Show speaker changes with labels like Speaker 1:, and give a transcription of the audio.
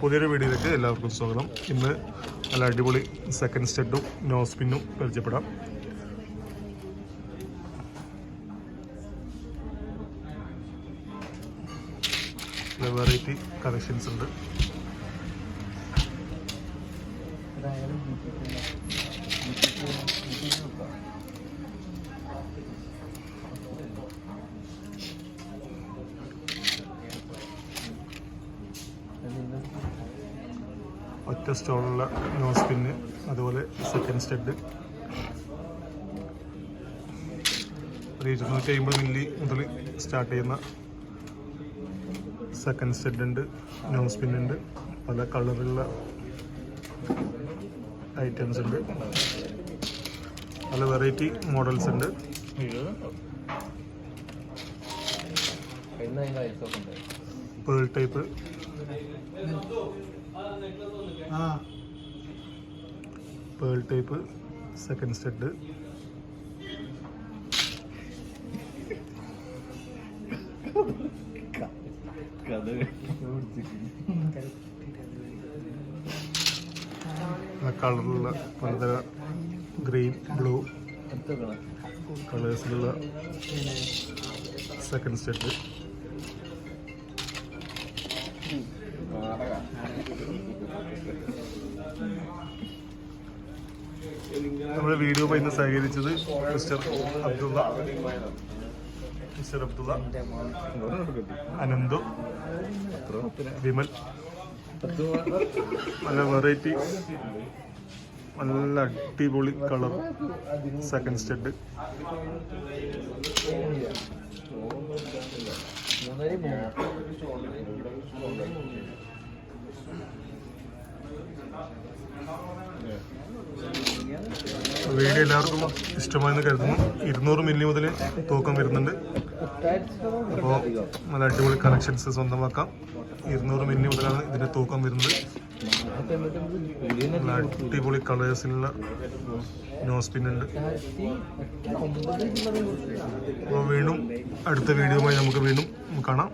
Speaker 1: പുതിയൊരു വീഡിയോയിലേക്ക് എല്ലാവർക്കും സ്വാഗതം ഇന്ന് നല്ല അടിപൊളി സെക്കൻഡ് സ്റ്റെഡും നോ സ്പിന്നും പരിചയപ്പെടാം വെറൈറ്റി കളക്ഷൻസ് ഉണ്ട് അതായത് ഒറ്റ സ്റ്റോണുള്ള നോ സ്പിന്ന് അതുപോലെ സെക്കൻഡ് സ്റ്റെഡ് ഒരു ഇരുന്നൂറ്റി അമ്പത് മില്ലി മുതൽ സ്റ്റാർട്ട് ചെയ്യുന്ന സെക്കൻഡ് സ്റ്റഡ് ഉണ്ട് നോസ് പിന്നുണ്ട് പല കളറുള്ള ഐറ്റംസ് ഉണ്ട് പല വെറൈറ്റി മോഡൽസ് ഉണ്ട് pearl type pearl type second stud കളറിലുള്ള പലതര ഗ്രീൻ ബ്ലൂ കളേഴ്സിലുള്ള സെക്കൻഡ് സ്റ്റെഡ് നമ്മുടെ വീഡിയോ ഇന്ന് സഹകരിച്ചത് മിസ്റ്റർ അബ്ദുള്ള മിസ്റ്റർ അബ്ദുള്ള അനന്ദു വിമൽ നല്ല വെറൈറ്റി നല്ല അടിപൊളി കളർ സെക്കൻഡ് സ്റ്റെഡ് മൂന്നര വീഡിയോ എല്ലാവർക്കും ഇഷ്ടമായെന്ന് കരുതുന്നു ഇരുന്നൂറ് മില്ലി മുതൽ തൂക്കം വരുന്നുണ്ട് അപ്പോൾ നല്ല അടിപൊളി കളക്ഷൻസ് സ്വന്തമാക്കാം ഇരുന്നൂറ് മില്ലി മുതലാണ് ഇതിൻ്റെ തൂക്കം വരുന്നത് അടിപൊളി കളേഴ്സിലുള്ള നോസ് പിന്നുണ്ട് അപ്പോൾ വീണ്ടും അടുത്ത വീഡിയോയുമായി നമുക്ക് വീണ്ടും കാണാം